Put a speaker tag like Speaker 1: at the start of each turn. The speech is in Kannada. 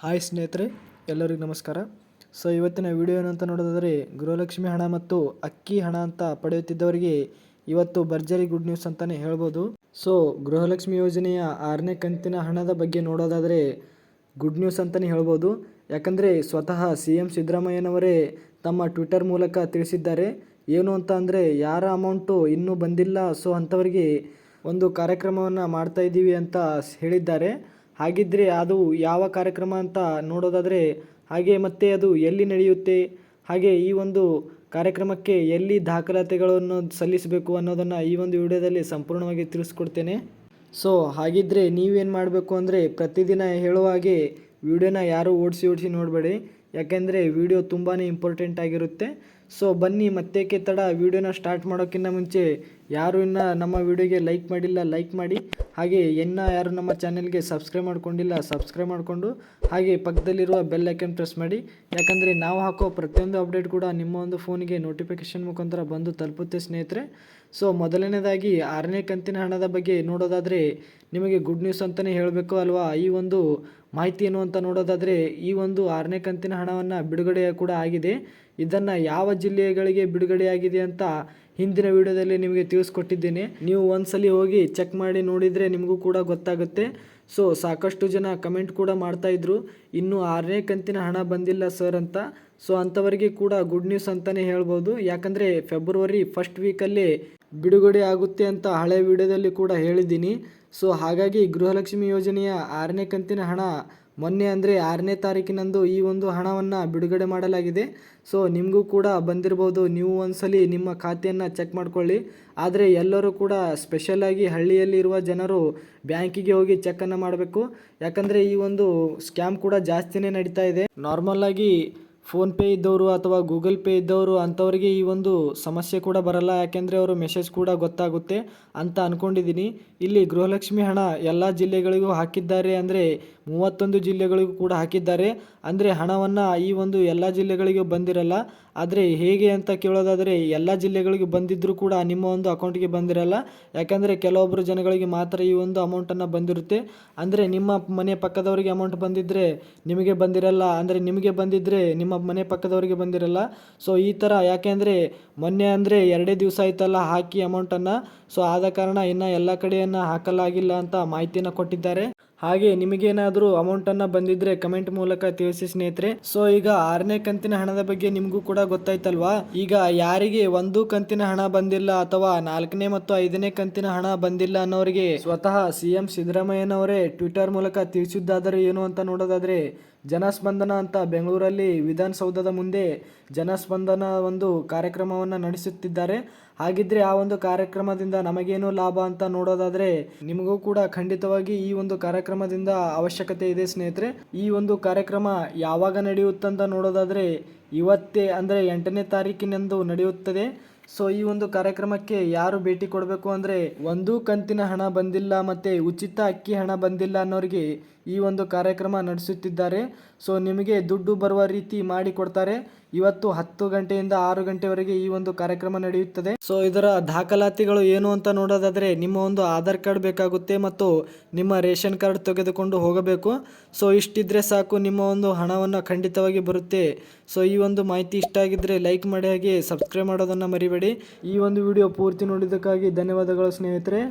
Speaker 1: ಹಾಯ್ ಸ್ನೇಹಿತರೆ, ಎಲ್ಲರಿಗೂ ನಮಸ್ಕಾರ. ಸೊ ಇವತ್ತಿನ ವಿಡಿಯೋ ಏನಂತ ನೋಡೋದಾದರೆ, ಗೃಹಲಕ್ಷ್ಮಿ ಹಣ ಮತ್ತು ಅಕ್ಕಿ ಹಣ ಅಂತ ಪಡೆಯುತ್ತಿದ್ದವರಿಗೆ ಇವತ್ತು ಭರ್ಜರಿ ಗುಡ್ ನ್ಯೂಸ್ ಅಂತಲೇ ಹೇಳ್ಬೋದು. ಸೊ ಗೃಹಲಕ್ಷ್ಮಿ ಯೋಜನೆಯ ಆರನೇ ಕಂತಿನ ಹಣದ ಬಗ್ಗೆ ನೋಡೋದಾದರೆ ಗುಡ್ ನ್ಯೂಸ್ ಅಂತಲೇ ಹೇಳ್ಬೋದು. ಯಾಕಂದರೆ ಸ್ವತಃ ಸಿ ಎಂ ಸಿದ್ದರಾಮಯ್ಯನವರೇ ತಮ್ಮ ಟ್ವಿಟರ್ ಮೂಲಕ ತಿಳಿಸಿದ್ದಾರೆ. ಏನು ಅಂತ ಅಂದರೆ, ಯಾರ ಅಮೌಂಟು ಇನ್ನೂ ಬಂದಿಲ್ಲ. ಸೊ ಅಂಥವರಿಗೆ ಒಂದು ಕಾರ್ಯಕ್ರಮವನ್ನು ಮಾಡ್ತಾ ಇದ್ದೀವಿ ಅಂತ ಹೇಳಿದ್ದಾರೆ. ಹಾಗಿದ್ದರೆ ಅದು ಯಾವ ಕಾರ್ಯಕ್ರಮ ಅಂತ ನೋಡೋದಾದರೆ ಹಾಗೆ ಮತ್ತೆ ಅದು ಎಲ್ಲಿ ನಡೆಯುತ್ತೆ, ಹಾಗೆ ಈ ಒಂದು ಕಾರ್ಯಕ್ರಮಕ್ಕೆ ಎಲ್ಲಿ ದಾಖಲಾತಿಗಳನ್ನು ಸಲ್ಲಿಸಬೇಕು ಅನ್ನೋದನ್ನು ಈ ಒಂದು ವಿಡಿಯೋದಲ್ಲಿ ಸಂಪೂರ್ಣವಾಗಿ ತಿಳಿಸ್ಕೊಡ್ತೇನೆ. ಸೊ ಹಾಗಿದ್ದರೆ ನೀವೇನು ಮಾಡಬೇಕು ಅಂದರೆ ಪ್ರತಿದಿನ ಹೇಳುವ ಹಾಗೆ ವಿಡಿಯೋನ ಯಾರೂ ಓಡಿಸಿ ಓಡಿಸಿ ನೋಡಬೇಡಿ. ಯಾಕೆಂದರೆ ವಿಡಿಯೋ ತುಂಬಾ ಇಂಪಾರ್ಟೆಂಟ್ ಆಗಿರುತ್ತೆ. ಸೊ ಬನ್ನಿ ಮತ್ತೇಕೆ ತಡ ವಿಡಿಯೋನ ಸ್ಟಾರ್ಟ್ ಮಾಡೋಕ್ಕಿಂತ ಮುಂಚೆ ಯಾರು ಇನ್ನು ನಮ್ಮ ವಿಡಿಯೋಗೆ ಲೈಕ್ ಮಾಡಿಲ್ಲ ಲೈಕ್ ಮಾಡಿ. ಹಾಗೆ ಇನ್ನು ಯಾರು ನಮ್ಮ ಚಾನೆಲ್ಗೆ ಸಬ್ಸ್ಕ್ರೈಬ್ ಮಾಡ್ಕೊಂಡಿಲ್ಲ ಸಬ್ಸ್ಕ್ರೈಬ್ ಮಾಡಿಕೊಂಡು ಹಾಗೆ ಪಕ್ಕದಲ್ಲಿರುವ ಬೆಲ್ ಐಕನ್ ಪ್ರೆಸ್ ಮಾಡಿ. ಯಾಕಂದರೆ ನಾವು ಹಾಕೋ ಪ್ರತಿಯೊಂದು ಅಪ್ಡೇಟ್ ಕೂಡ ನಿಮ್ಮ ಒಂದು ಫೋನಿಗೆ ನೋಟಿಫಿಕೇಶನ್ ಮುಖಾಂತರ ಬಂದು ತಲುಪುತ್ತೆ, ಸ್ನೇಹಿತರೆ. ಸೊ ಮೊದಲನೇದಾಗಿ ಆರನೇ ಕಂತಿನ ಹಣದ ಬಗ್ಗೆ ನೋಡೋದಾದರೆ ನಿಮಗೆ ಗುಡ್ ನ್ಯೂಸ್ ಅಂತಲೇ ಹೇಳಬೇಕು ಅಲ್ವಾ? ಈ ಒಂದು ಮಾಹಿತಿ ಏನು ಅಂತ ನೋಡೋದಾದರೆ ಈ ಒಂದು ಆರನೇ ಕಂತಿನ ಹಣವನ್ನು ಬಿಡುಗಡೆ ಕೂಡ ಆಗಿದೆ. ಇದನ್ನು ಯಾವ ಜಿಲ್ಲೆಗಳಿಗೆ ಬಿಡುಗಡೆಯಾಗಿದೆ ಅಂತ ಹಿಂದಿನ ವಿಡಿಯೋದಲ್ಲಿ ನಿಮಗೆ ತಿಳಿಸ್ಕೊಟ್ಟಿದ್ದೀನಿ. ನೀವು ಒಂದ್ಸಲಿ ಹೋಗಿ ಚೆಕ್ ಮಾಡಿ ನೋಡಿದರೆ ನಿಮಗೂ ಕೂಡ ಗೊತ್ತಾಗುತ್ತೆ. ಸೊ ಸಾಕಷ್ಟು ಜನ ಕಮೆಂಟ್ ಕೂಡ ಮಾಡ್ತಾಯಿದ್ರು ಇನ್ನೂ ಆರನೇ ಕಂತಿನ ಹಣ ಬಂದಿಲ್ಲ ಸರ್ ಅಂತ. ಸೊ ಅಂಥವರಿಗೆ ಕೂಡ ಗುಡ್ ನ್ಯೂಸ್ ಅಂತಲೇ ಹೇಳ್ಬೋದು. ಯಾಕಂದರೆ ಫೆಬ್ರವರಿ ಫಸ್ಟ್ ವೀಕಲ್ಲಿ ಬಿಡುಗಡೆ ಆಗುತ್ತೆ ಅಂತ ಹಳೆ ವಿಡಿಯೋದಲ್ಲಿ ಕೂಡ ಹೇಳಿದ್ದೀನಿ. ಸೊ ಹಾಗಾಗಿ ಗೃಹಲಕ್ಷ್ಮಿ ಯೋಜನೆಯ ಆರನೇ ಕಂತಿನ ಹಣ ಮೊನ್ನೆ ಅಂದರೆ ಆರನೇ ತಾರೀಕಿನಂದು ಈ ಒಂದು ಹಣವನ್ನು ಬಿಡುಗಡೆ ಮಾಡಲಾಗಿದೆ. ಸೊ ನಿಮಗೂ ಕೂಡ ಬಂದಿರ್ಬೋದು. ನೀವು ಒಂದ್ಸಲಿ ನಿಮ್ಮ ಖಾತೆಯನ್ನು ಚೆಕ್ ಮಾಡ್ಕೊಳ್ಳಿ. ಆದರೆ ಎಲ್ಲರೂ ಕೂಡ ಸ್ಪೆಷಲಾಗಿ ಹಳ್ಳಿಯಲ್ಲಿರುವ ಜನರು ಬ್ಯಾಂಕಿಗೆ ಹೋಗಿ ಚೆಕ್ಕನ್ನು ಮಾಡಬೇಕು. ಯಾಕಂದರೆ ಈ ಒಂದು ಸ್ಕ್ಯಾಮ್ ಕೂಡ ಜಾಸ್ತಿನೇ ನಡೀತಾ ಇದೆ. ನಾರ್ಮಲಾಗಿ ಫೋನ್ಪೇ ಇದ್ದವರು ಅಥವಾ ಗೂಗಲ್ ಪೇ ಇದ್ದವರು ಅಂಥವ್ರಿಗೆ ಈ ಒಂದು ಸಮಸ್ಯೆ ಕೂಡ ಬರಲ್ಲ. ಯಾಕೆಂದರೆ ಅವರು ಮೆಸೇಜ್ ಕೂಡ ಗೊತ್ತಾಗುತ್ತೆ ಅಂತ ಅಂದ್ಕೊಂಡಿದ್ದೀನಿ ಇಲ್ಲಿ ಗೃಹಲಕ್ಷ್ಮಿ ಹಣ ಎಲ್ಲ ಜಿಲ್ಲೆಗಳಿಗೂ ಹಾಕಿದ್ದಾರೆ ಅಂದರೆ ಮೂವತ್ತೊಂದು ಜಿಲ್ಲೆಗಳಿಗೂ ಕೂಡ ಹಾಕಿದ್ದಾರೆ. ಅಂದರೆ ಹಣವನ್ನು ಈ ಒಂದು ಎಲ್ಲ ಜಿಲ್ಲೆಗಳಿಗೂ ಬಂದಿರಲ್ಲ. ಆದರೆ ಹೇಗೆ ಅಂತ ಕೇಳೋದಾದರೆ ಎಲ್ಲ ಜಿಲ್ಲೆಗಳಿಗೂ ಬಂದಿದ್ದರೂ ಕೂಡ ನಿಮ್ಮ ಒಂದು ಅಕೌಂಟಿಗೆ ಬಂದಿರಲ್ಲ. ಯಾಕೆಂದರೆ ಕೆಲವೊಬ್ಬರು ಜನಗಳಿಗೆ ಮಾತ್ರ ಈ ಒಂದು ಅಮೌಂಟನ್ನು ಬಂದಿರುತ್ತೆ. ಅಂದರೆ ನಿಮ್ಮ ಮನೆ ಪಕ್ಕದವರಿಗೆ ಅಮೌಂಟ್ ಬಂದಿದ್ದರೆ ನಿಮಗೆ ಬಂದಿರಲ್ಲ. ಅಂದರೆ ನಿಮಗೆ ಬಂದಿದ್ದರೆ ನಿಮ್ಮ ಮನೆ ಪಕ್ಕದವರಿಗೆ ಬಂದಿರಲ್ಲ. ಸೊ ಈ ಥರ ಯಾಕೆಂದರೆ ಮೊನ್ನೆ ಅಂದರೆ ಎರಡೇ ದಿವಸ ಆಯ್ತಲ್ಲ ಹಾಕಿ ಅಮೌಂಟನ್ನು ಸೊ ಆದ ಕಾರಣ ಇನ್ನು ಎಲ್ಲ ಕಡೆಯನ್ನು ಹಾಕಲಾಗಿಲ್ಲ ಅಂತ ಮಾಹಿತಿಯನ್ನು ಕೊಟ್ಟಿದ್ದಾರೆ. ಹಾಗೆ ನಿಮಗೇನಾದರೂ ಅಮೌಂಟನ್ನು ಬಂದಿದ್ರೆ ಕಮೆಂಟ್ ಮೂಲಕ ತಿಳಿಸಿ ಸ್ನೇಹಿತರೆ. ಸೊ ಈಗ ಆರನೇ ಕಂತಿನ ಹಣದ ಬಗ್ಗೆ ನಿಮಗೂ ಕೂಡ ಗೊತ್ತಾಯ್ತಲ್ವಾ? ಈಗ ಯಾರಿಗೆ ಒಂದು ಕಂತಿನ ಹಣ ಬಂದಿಲ್ಲ ಅಥವಾ ನಾಲ್ಕನೇ ಮತ್ತು ಐದನೇ ಕಂತಿನ ಹಣ ಬಂದಿಲ್ಲ ಅನ್ನೋರಿಗೆ ಸ್ವತಃ ಸಿ ಎಂ ಸಿದ್ದರಾಮಯ್ಯನವರೇ ಟ್ವಿಟರ್ ಮೂಲಕ ತಿಳಿಸಿದ್ದಾದರೂ ಏನು ಅಂತ ನೋಡೋದಾದ್ರೆ ಜನಸ್ಪಂದನ ಅಂತ ಬೆಂಗಳೂರಲ್ಲಿ ವಿಧಾನಸೌಧದ ಮುಂದೆ ಜನಸ್ಪಂದನ ಒಂದು ಕಾರ್ಯಕ್ರಮವನ್ನು ನಡೆಸುತ್ತಿದ್ದಾರೆ. ಹಾಗಿದ್ರೆ ಆ ಒಂದು ಕಾರ್ಯಕ್ರಮದಿಂದ ನಮಗೇನು ಲಾಭ ಅಂತ ನೋಡೋದಾದ್ರೆ ನಿಮಗೂ ಕೂಡ ಖಂಡಿತವಾಗಿ ಈ ಒಂದು ಕಾರ್ಯಕ್ರಮದಿಂದ ಅವಶ್ಯಕತೆ ಇದೆ ಸ್ನೇಹಿತರೆ. ಈ ಒಂದು ಕಾರ್ಯಕ್ರಮ ಯಾವಾಗ ನಡೆಯುತ್ತಂತ ನೋಡೋದಾದ್ರೆ ಇವತ್ತೇ ಅಂದರೆ ಎಂಟನೇ ತಾರೀಕಿನಂದು ನಡೆಯುತ್ತದೆ. ಸೊ ಈ ಒಂದು ಕಾರ್ಯಕ್ರಮಕ್ಕೆ ಯಾರು ಭೇಟಿ ಕೊಡಬೇಕು ಅಂದರೆ ಒಂದು ಕಂತಿನ ಹಣ ಬಂದಿಲ್ಲ ಮತ್ತು ಉಚಿತ ಅಕ್ಕಿ ಹಣ ಬಂದಿಲ್ಲ ಅನ್ನೋರಿಗೆ ಈ ಒಂದು ಕಾರ್ಯಕ್ರಮ ನಡೆಸುತ್ತಿದ್ದಾರೆ. ಸೊ ನಿಮಗೆ ದುಡ್ಡು ಬರುವ ರೀತಿ ಮಾಡಿ ಕೊಡ್ತಾರೆ. ಇವತ್ತು ಹತ್ತು ಗಂಟೆಯಿಂದ ಆರು ಗಂಟೆವರೆಗೆ ಈ ಒಂದು ಕಾರ್ಯಕ್ರಮ ನಡೆಯುತ್ತದೆ. ಸೊ ಇದರ ದಾಖಲಾತಿಗಳು ಏನು ಅಂತ ನೋಡೋದಾದರೆ ನಿಮ್ಮ ಒಂದು ಆಧಾರ್ ಕಾರ್ಡ್ ಬೇಕಾಗುತ್ತೆ ಮತ್ತು ನಿಮ್ಮ ರೇಷನ್ ಕಾರ್ಡ್ ತೆಗೆದುಕೊಂಡು ಹೋಗಬೇಕು. ಸೊ ಇಷ್ಟಿದ್ರೆ ಸಾಕು, ನಿಮ್ಮ ಒಂದು ಹಣವನ್ನು ಖಂಡಿತವಾಗಿ ಬರುತ್ತೆ. ಸೊ ಈ ಒಂದು ಮಾಹಿತಿ ಇಷ್ಟ ಆಗಿದ್ದರೆ ಲೈಕ್ ಮಾಡಿ ಹಾಗೆ ಸಬ್ಸ್ಕ್ರೈಬ್ ಮಾಡೋದನ್ನು ಮರಿಬೇಡಿ. ಈ ಒಂದು ವಿಡಿಯೋ ಪೂರ್ತಿ ನೋಡಿದ್ದಕ್ಕಾಗಿ ಧನ್ಯವಾದಗಳು ಸ್ನೇಹಿತರೆ.